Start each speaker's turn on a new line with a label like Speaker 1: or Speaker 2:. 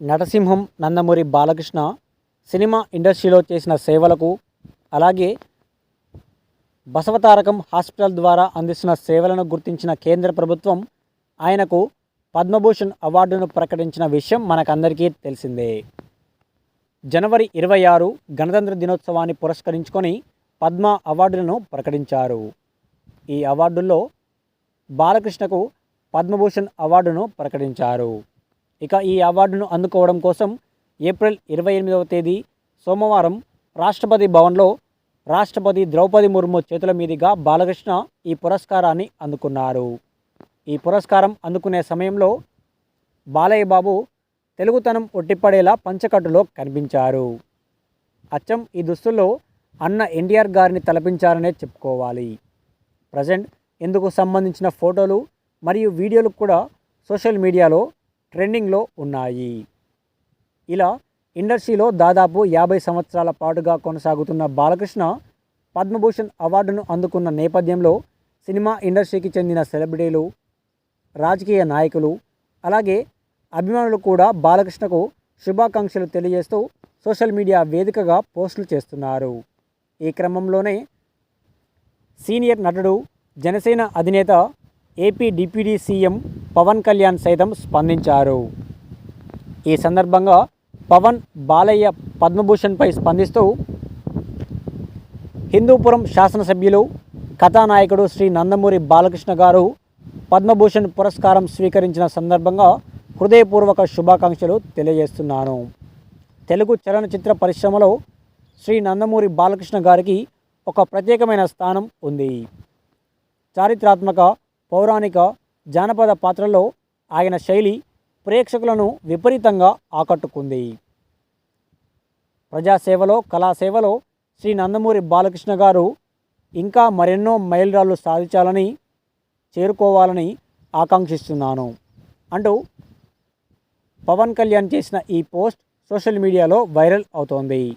Speaker 1: నటసింహం Nandamuri Balakrishna cinema ఇండస్ట్రీలో చేసిన సేవలకు అలాగే బసవతారకం హాస్పిటల్ ద్వారా అందిస్తున్న సేవలను గుర్తించిన కేంద్ర ప్రభుత్వం ఆయనకు పద్మభూషణ్ అవార్డును ప్రకటించిన విషయం మనకందరికీ తెలిసిందే. జనవరి ఇరవై ఆరు గణతంత్ర దినోత్సవాన్ని పురస్కరించుకొని పద్మ అవార్డులను ప్రకటించారు. ఈ అవార్డుల్లో బాలకృష్ణకు పద్మభూషణ్ అవార్డును ప్రకటించారు. ఇక ఈ అవార్డును అందుకోవడం కోసం ఏప్రిల్ ఇరవై ఎనిమిదవ తేదీ సోమవారం రాష్ట్రపతి భవన్లో రాష్ట్రపతి ద్రౌపది ముర్ము చేతుల మీదుగా బాలకృష్ణ ఈ పురస్కారాన్ని అందుకున్నారు. ఈ పురస్కారం అందుకునే సమయంలో బాలయ్య బాబు తెలుగుతనం ఒట్టిపడేలా పంచకట్టులో కనిపించారు. అచ్చం ఈ దుస్తుల్లో అన్న ఎన్టీఆర్ గారిని తలపించారనే చెప్పుకోవాలి. ప్రజెంట్ ఇందుకు సంబంధించిన ఫోటోలు మరియు వీడియోలు కూడా సోషల్ మీడియాలో ట్రెండింగ్లో ఉన్నాయి. ఇలా ఇండస్ట్రీలో దాదాపు యాభై సంవత్సరాల పాటుగా కొనసాగుతున్న బాలకృష్ణ పద్మభూషణ్ అవార్డును అందుకున్న నేపథ్యంలో సినిమా ఇండస్ట్రీకి చెందిన సెలబ్రిటీలు రాజకీయ నాయకులు అలాగే అభిమానులు కూడా బాలకృష్ణకు శుభాకాంక్షలు తెలియజేస్తూ సోషల్ మీడియా వేదికగా పోస్టులు చేస్తున్నారు. ఈ క్రమంలోనే సీనియర్ నటుడు జనసేన అధినేత AP deputy CM Pawan Kalyan సైతం స్పందించారు. ఈ సందర్భంగా పవన్ బాలయ్య పద్మభూషణ్పై స్పందిస్తూ హిందూపురం శాసనసభ్యులు కథానాయకుడు శ్రీ నందమూరి బాలకృష్ణ గారు పద్మభూషణ్ పురస్కారం స్వీకరించిన సందర్భంగా హృదయపూర్వక శుభాకాంక్షలు తెలియజేస్తున్నాను. తెలుగు చలనచిత్ర పరిశ్రమలో శ్రీ నందమూరి బాలకృష్ణ గారికి ఒక ప్రత్యేకమైన స్థానం ఉంది. చారిత్రాత్మక పౌరాణిక జానపద పాత్రలో ఆయన శైలి ప్రేక్షకులను విపరీతంగా ఆకట్టుకుంది. ప్రజాసేవలో కళాసేవలో శ్రీ నందమూరి బాలకృష్ణ గారు ఇంకా మరెన్నో మైలురాళ్ళు సాధించాలని చేరుకోవాలని ఆకాంక్షిస్తున్నాను. అంటూ పవన్ కళ్యాణ్ చేసిన ఈ పోస్ట్ సోషల్ మీడియాలో వైరల్ అవుతోంది.